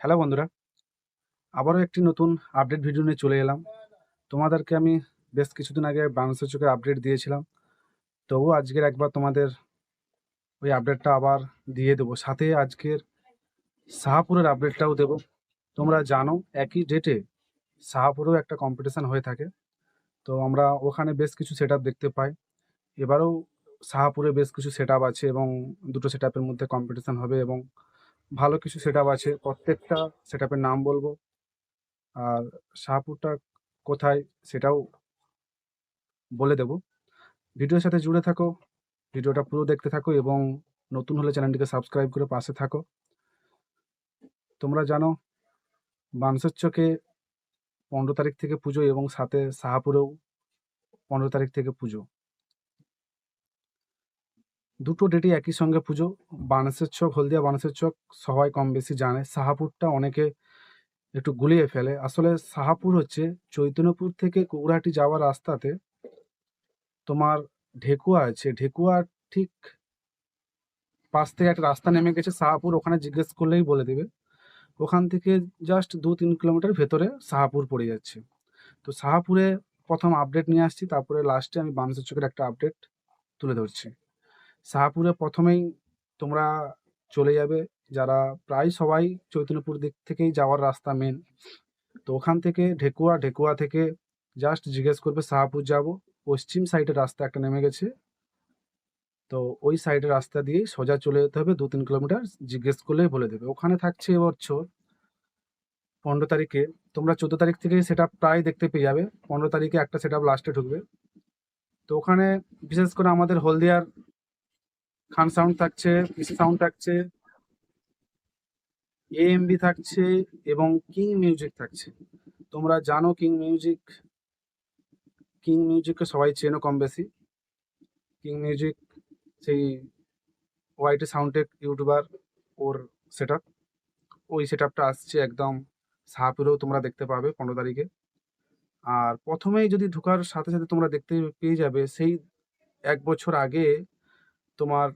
Hello বন্ধুরা, আবারও একটি নতুন আপডেট ভিডিও নিয়ে চলে এলাম। তোমাদেরকে আমি বেশ কিছুদিন আগে বাংলাদেশের চোখের আপডেট দিয়েছিলাম। তবুও আজকের একবার তোমাদের ওই আপডেটটা আবার দিয়ে দেবো। সাথে আজকের শাহাপুরের আপডেটটাও দেবো। তোমরা জানো, একই ডেটে শাহাপুরেও একটা কম্পিটিশান হয়ে থাকে। তো আমরা ওখানে বেশ কিছু সেট দেখতে পাই। এবারেও শাহাপুরে বেশ কিছু সেট আছে এবং দুটো সেট মধ্যে কম্পিটিশান হবে এবং ভালো কিছু সেট আছে। প্রত্যেকটা সেট নাম বলব। আর শাহপুরটা কোথায় সেটাও বলে দেব। ভিডিওর সাথে জুড়ে থাকো। ভিডিওটা পুরো দেখতে থাকো এবং নতুন হলে চ্যানেলটিকে সাবস্ক্রাইব করে পাশে থাকো। তোমরা জানো, বানসের চোখে পনেরো তারিখ থেকে পুজো এবং সাথে শাহাপুরেও পনেরো তারিখ থেকে পুজো। দুটো ডেটই একই সঙ্গে পুজো। বানাসের চক, হলদিয়া বানাসের চক, সবাই কম বেশি জানে। সাহাপুরটা অনেকে একটু গুলিয়ে ফেলে। আসলে সাহাপুর হচ্ছে চৈতন্যপুর থেকে কুকুরহাটি যাওয়ার রাস্তাতে তোমার ঢেকুয়া আছে। ঢেকুয়া ঠিক পাশ থেকে একটা রাস্তা নেমে গেছে। সাহাপুর ওখানে জিজ্ঞেস করলেই বলে দেবে। ওখান থেকে জাস্ট দু তিন কিলোমিটার ভেতরে সাহাপুর পড়ে যাচ্ছে। তো সাহাপুরে প্রথম আপডেট নিয়ে আসছি। তারপরে লাস্টে আমি বানসের চোখের একটা আপডেট তুলে ধরছি। শাহপুরে প্রথমেই তোমরা চলে যাবে। যারা প্রায় সবাই চৈতন্যপুর দিক থেকেই যাওয়ার রাস্তা মেন তো ওখান থেকে ঢেকুয়া ঢেকুয়া থেকে জাস্ট জিজ্ঞেস করবে, শাহপুর যাব? পশ্চিম সাইডের রাস্তা একটা নেমে গেছে। তো ওই সাইডের রাস্তা দিয়েই সোজা চলে যেতে হবে দু তিন কিলোমিটার জিজ্ঞেস করলেই বলে দেবে। ওখানে থাকছে এবছর পনেরো তারিখে। তোমরা চোদ্দ তারিখ থেকে সেটা প্রায় দেখতে পেয়ে যাবে। পনেরো তারিখে একটা সেট লাস্টে ঢুকবে। তো ওখানে বিশেষ করে আমাদের হলদিয়ার খান সাউন্ড থাকছে, পিসি সাউন্ড থাকছে এএমবি থাকছে এবং কিং মিউজিক থাকছে। তোমরা জানো কিং মিউজিক কিং মিউজিককে সবাই চেনো কম বেশি। কিং মিউজিক সেই ওয়াইটি সাউন্ডের ইউটিউবার ওর সেট ওই সেট আসছে একদম সাহাপুরেও তোমরা দেখতে পাবে পনেরো তারিখে। আর প্রথমেই যদি ঢোকার সাথে সাথে তোমরা দেখতে পেয়ে যাবে, সেই এক বছর আগে তোমার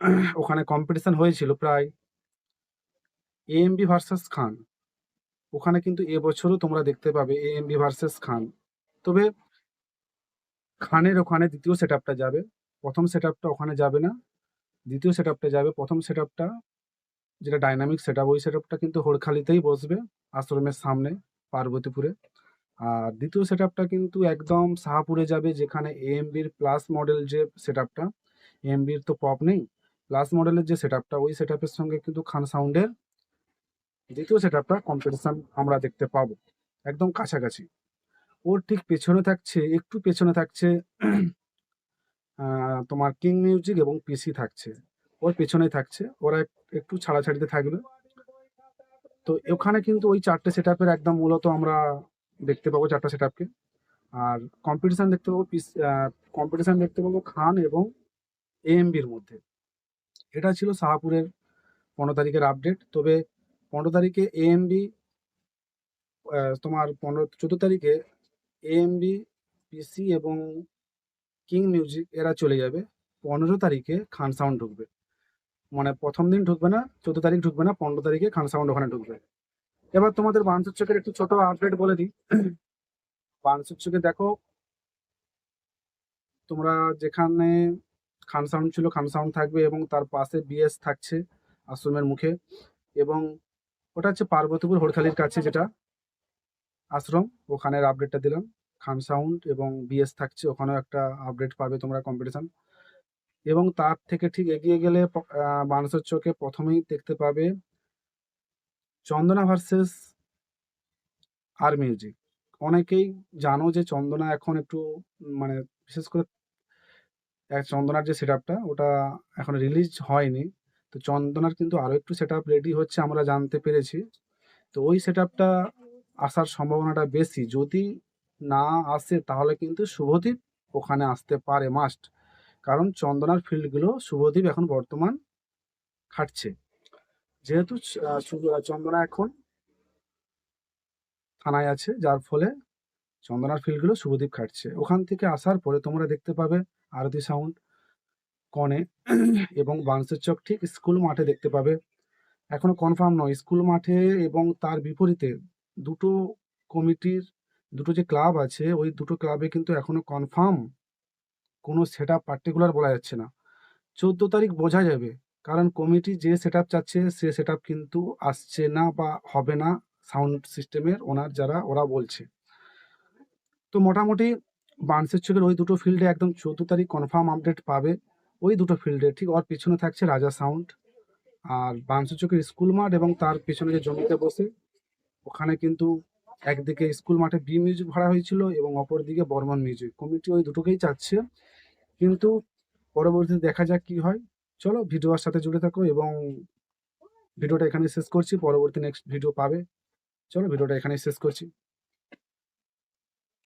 ওখানে কম্পিটিশন হয়েছিল প্রায় এএমবি ভার্সেস খান ওখানে কিন্তু এবছরও তোমরা দেখতে পাবে এএমবি ভার্সেস খান তবে খানের ওখানে দ্বিতীয় সেট যাবে। প্রথম সেট ওখানে যাবে না। দ্বিতীয় সেট যাবে। প্রথম সেট যেটা ডাইনামিক সেট ওই সেট কিন্তু হোড়খালিতেই বসবে আশ্রমের সামনে, পার্বতীপুরে। আর দ্বিতীয় সেট কিন্তু একদম শাহপুরে যাবে, যেখানে এএমবির প্লাস মডেল যে সেট এমবির তো পপ নেই। প্লাস মডেলের যে সেট আপটা ওই সেট আপের সঙ্গে কিন্তু খান সাউন্ডের দ্বিতীয় সেট আপটা কম্পিটিশন আমরা দেখতে পাবো। একদম কাছাকাছি। ওর ঠিক পেছনে থাকছে, একটু পেছনে থাকছে তোমার কিং মিউজিক এবং পিসি থাকছে। ওর পেছনেই থাকছে, ওরা একটু ছাড়াছাড়িতে থাকবে। তো ওখানে কিন্তু ওই চারটে সেট আপের একদম মূলত আমরা দেখতে পাবো চারটে সেট আপকে আর কম্পিটিশান দেখতে পাবো পিস কম্পিটিশান দেখতে পাবো খান এবং এএমবির মধ্যে। এটা ছিল শাহপুরের পনেরো তারিখের আপডেট তবে পনেরো তারিখে এএমবি তোমার পনেরো, চোদ্দ তারিখে এএমবি পিসি এবং কিং মিউজিক এরা চলে যাবে। পনেরো তারিখে খান সাউন্ড ঢুকবে। মানে প্রথম দিন ঢুকবে না, চোদ্দ তারিখ ঢুকবে না, পনেরো তারিখে খান সাউন্ড ওখানে ঢুকবে। এবার তোমাদের বানসুর চোখের একটু ছোট আপডেট বলে দিই। বানসুর চোখে দেখো, তোমরা যেখানে খান সাউন্ড ছিল, খান সাউন্ড থাকবে এবং তার পাশে বিএস থাকছে আশ্রমের মুখে এবং ওটা হচ্ছে পার্বতীপুর হরখালির কাছে যেটা আশ্রম, ওখানের আপডেটটা দিলাম। খান সাউন্ড এবং বিএস থাকছে, ওখানেও একটা আপডেট পাবে তোমরা কম্পিটিশন এবং তার থেকে ঠিক এগিয়ে গেলে মানুষের চোখে প্রথমেই দেখতে পাবে চন্দনা ভার্সেস আর মিউজিক অনেকেই জানো যে চন্দনা এখন একটু মানে বিশেষ করে চন্দনার যে সেট আপটা ওটা এখন রিলিজ হয়নি। তো চন্দনার কিন্তু আরও একটু সেট রেডি হচ্ছে, আমরা জানতে পেরেছি। তো ওই সেট আসার সম্ভাবনাটা বেশি। যদি না আসে, তাহলে কিন্তু শুভদীপ ওখানে আসতে পারে মাস্ট কারণ চন্দনার ফিল্ডগুলো শুভদীপ এখন বর্তমান খাটছে। যেহেতু চন্দনা এখন থানায় আছে, যার ফলে চন্দনার ফিল্ডগুলো শুভদীপ খাটছে। ওখান থেকে আসার পরে তোমরা দেখতে পাবে আরতি সাউন্ড কনে এবং বাঁশের চক ঠিক স্কুল মাঠে দেখতে পাবে। এখনও কনফার্ম নয় স্কুল মাঠে এবং তার বিপরীতে দুটো কমিটির, দুটো যে ক্লাব আছে, ওই দুটো ক্লাবে কিন্তু এখনও কনফার্ম কোনো সেট আপ পার্টিকুলার বলা যাচ্ছে না। চোদ্দ তারিখ বোঝা যাবে, কারণ কমিটি যে সেট আপ চাচ্ছে, সে সেট আপ কিন্তু আসছে না বা হবে না সাউন্ড সিস্টেমের ওনার যারা, ওরা বলছে। তো মোটামুটি বার্নসের চোখের ওই দুটো ফিল্ডে একদম চোদ্দ তারিখ কনফার্ম আপডেট পাবে। ওই দুটো ফিল্ডে ঠিক? ওর পিছনে থাকছে রাজা সাউন্ড আর বার্নসের চোখের স্কুল মাঠ এবং তার পিছনে যে জমিতে বসে, ওখানে কিন্তু একদিকে স্কুল মাঠে বি মিউজিক ভাড়া হয়েছিল এবং অপরদিকে বর্মন মিউজিক কমিটি ওই দুটোকেই চাচ্ছে। কিন্তু পরবর্তীতে দেখা যাক কি হয়। চলো ভিডিওর সাথে জুড়ে থাকো এবং ভিডিওটা এখানে শেষ করছি। পরবর্তী নেক্সট ভিডিও পাবে। চলো ভিডিওটা এখানেই শেষ করছি।